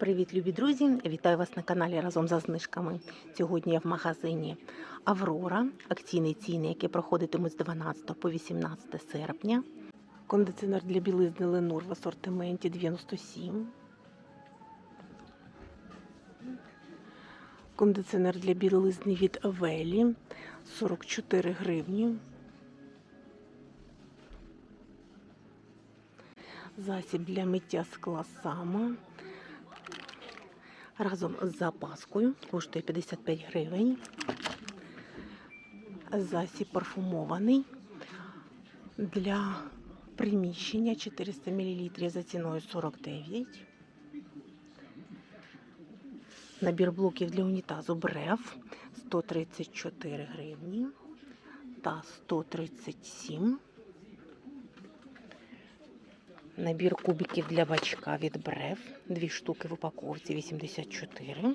Привіт, любі друзі! Вітаю вас на каналі разом за знижками. Сьогодні я в магазині Аврора. Акційні ціни, які проходитимуть з 12 по 18 серпня. Кондиціонер для білизни Ленур в асортименті 97. Кондиціонер для білизни від Велі 44 гривні. Засіб для миття скла сама разом з запаскою коштує 55 гривень. Засіб парфумований для приміщення 400 мл за ціною 49. Набір блоків для унітазу Бреф 134 гривні та 137 Набір кубиків для бачка від Бреф. Дві штуки в упаковці 84.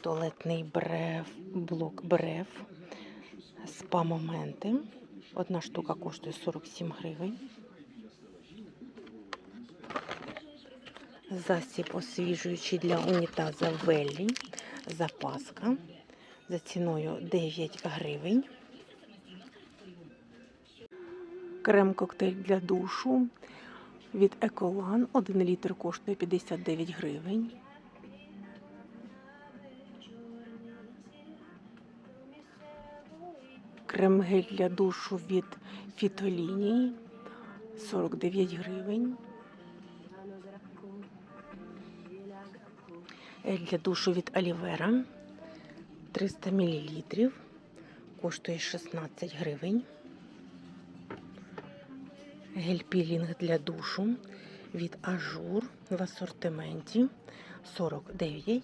Туалетний бреф, блок бреф. Спа-моменти. Одна штука коштує 47 гривень. Засіб освіжуючий для унітаза Веллі. Запаска за ціною 9 гривень. Крем-коктейль для душу від Еколан. 1 літр коштує 59 гривень. Крем-гель для душу від Фітолінії 49 гривень. Гель для душу від Алівера 300 мл. Коштує 16 гривень. Гель-пілінг для душу від Ажур в асортименті 49.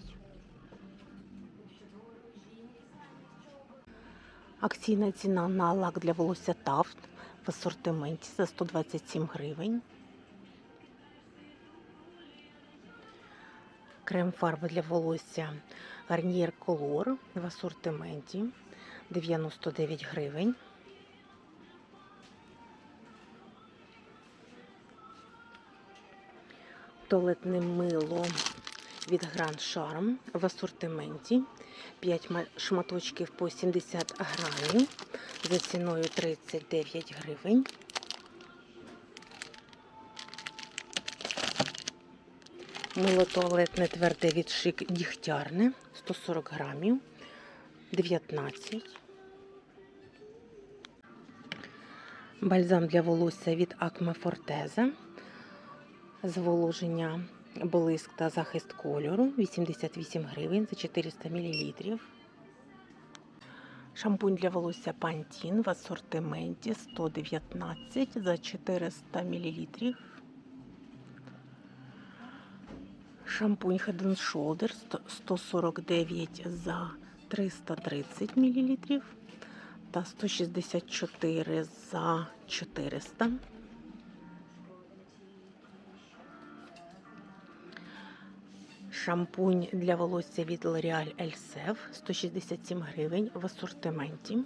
Акційна ціна на лак для волосся Тафт в асортименті за 127 гривень. Крем-фарба для волосся Garnier Color в асортименті 99 гривень. Туалетне мило від Grand Charm в асортименті. 5 шматочків по 70 грамів за ціною 39 гривень. Мило туалетне тверде від шик дігтярне 140 грамів 19. Бальзам для волосся від Acme Forteza зволоження, блиск та захист кольору 88 гривень за 400 мл. Шампунь для волосся Pantene в асортименті 119 за 400 мл. Шампунь Head and Shoulders 149 за 330 мл та 164 за 400 Шампунь для волосся від L'Oreal Elseve 167 гривень в асортименті.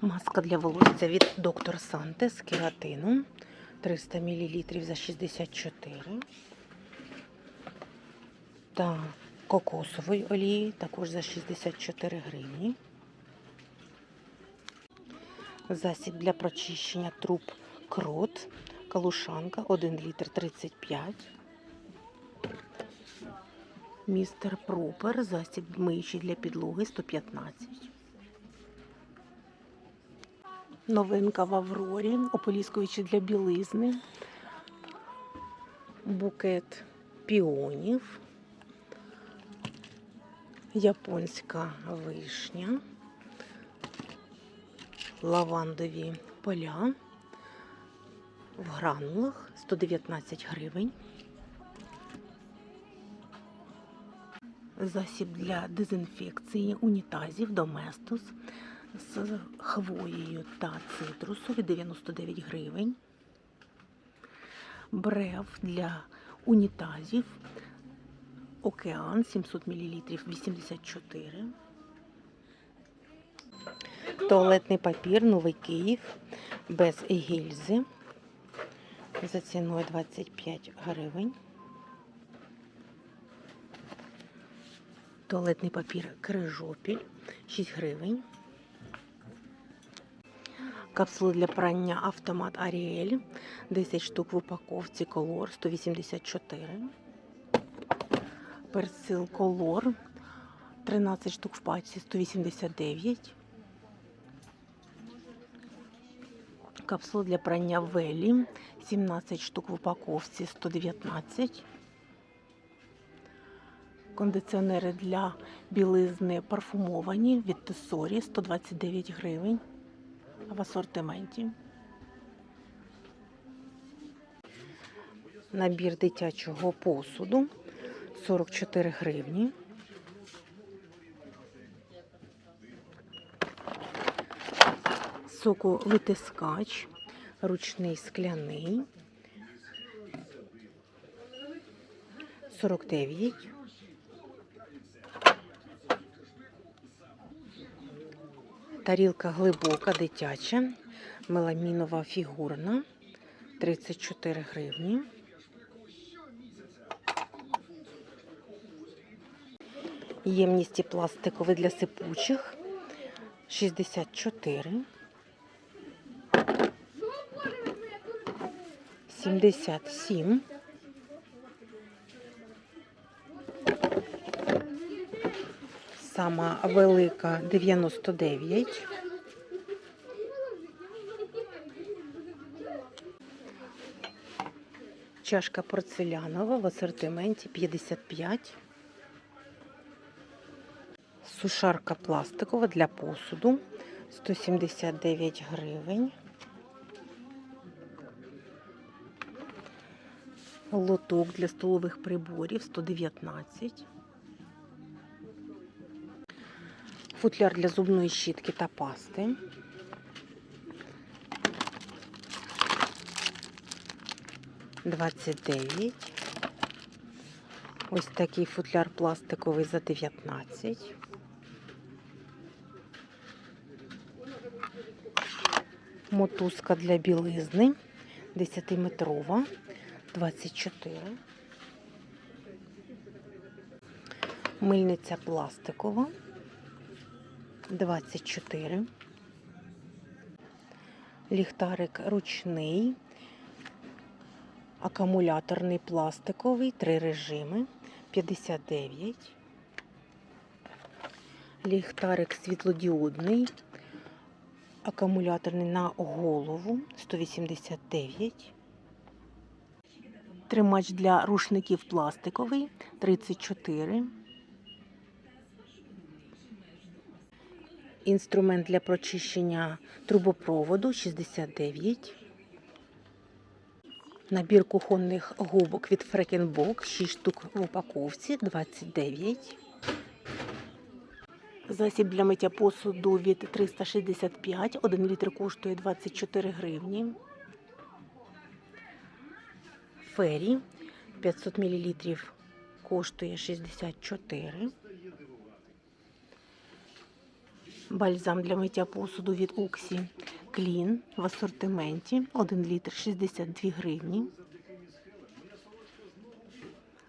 Маска для волосся від Доктор Санте з кератином 300 мл за 64. Та кокосової олії також за 64 гривні. Засіб для прочищення труб крот, калушанка 1 літр 35. Містер Пропер, засіб миючий для підлоги 115. Новинка в Аврорі, ополіскуючи для білизни. Букет піонів. Японська вишня. Лавандові поля в гранулах 119 гривень. Засіб для дезінфекції унітазів Доместос з хвоєю та цитрусові 99 гривень. Брев для унітазів Океан 700 мл 84. Туалетний папір, новий Київ, без гільзи. За ціною 25 гривень. Туалетний папір крижопіль 6 гривень. Капсули для прання автомат Аріель 10 штук в упаковці колор 184. Персил колор 13 штук в пачці 189. Капсули для прання Велі 17 штук в упаковці 119. Кондиціонери для білизни парфумовані від Тесорі 129 гривень в асортименті. Набір дитячого посуду 44 гривні. Соковитискач, ручний скляний 49. Тарілка глибока, дитяча, меламінова фігурна 34 гривні. Ємності пластикові для сипучих 64. 77. Сама велика 99. Чашка порцелянова в асортименті 55. Сушарка пластикова для посуду 179 гривень. Лоток для столових приборів 119. Футляр для зубної щітки та пасти. Двадцять дев'ять. Ось такий футляр пластиковий за 19. Мотузка для білизни 10-метрова 24. Мильниця пластикова 24. Ліхтарик ручний, акумуляторний пластиковий, три режими 59. Ліхтарик світлодіодний, акумуляторний на голову 189. Тримач для рушників пластиковий 34. Інструмент для прочищення трубопроводу 69. Набір кухонних губок від Фрекенбок 6 штук в упаковці 29. Засіб для миття посуду від 365. 1 літр коштує 24 гривні. Фері 500 мл коштує 64. Бальзам для миття посуду від Оксі Клін в асортименті 1 літр 62 гривні.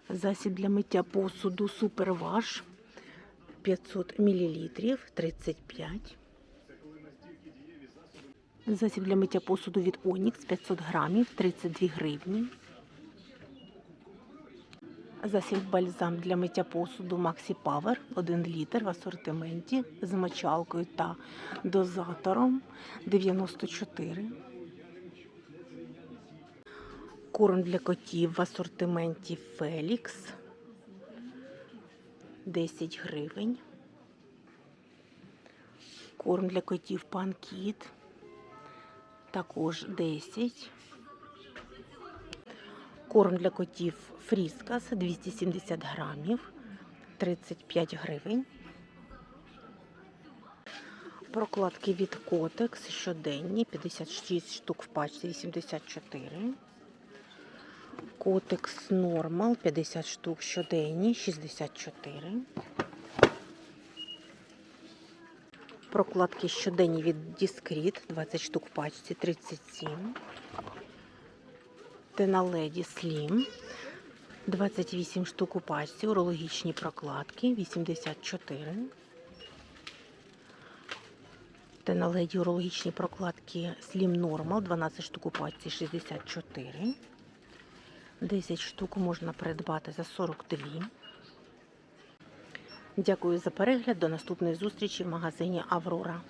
Засіб для миття посуду Суперваш 500 мл 35. Засіб для миття посуду від Онікс 500 грамів 32 гривні. Засіб бальзам для миття посуду Maxi Power 1 літр в асортименті з мочалкою та дозатором 94. Корм для котів в асортименті Фелікс 10 гривень. Корм для котів Панкіт також 10. Корм для котів Фріскас 270 грамів 35 гривень. Прокладки від Котекс щоденні 56 штук в пачці 84. Котекс Нормал 50 штук щоденні 64. Прокладки щоденні від Discreet, 20 штук в пачці, 37. Теналеді Slim, 28 штук у пачці, урологічні прокладки, 84. Теналеді урологічні прокладки Slim Normal, 12 штук у пачці, 64. 10 штук можна придбати за 42. Дякую за перегляд. До наступної зустрічі в магазині Аврора.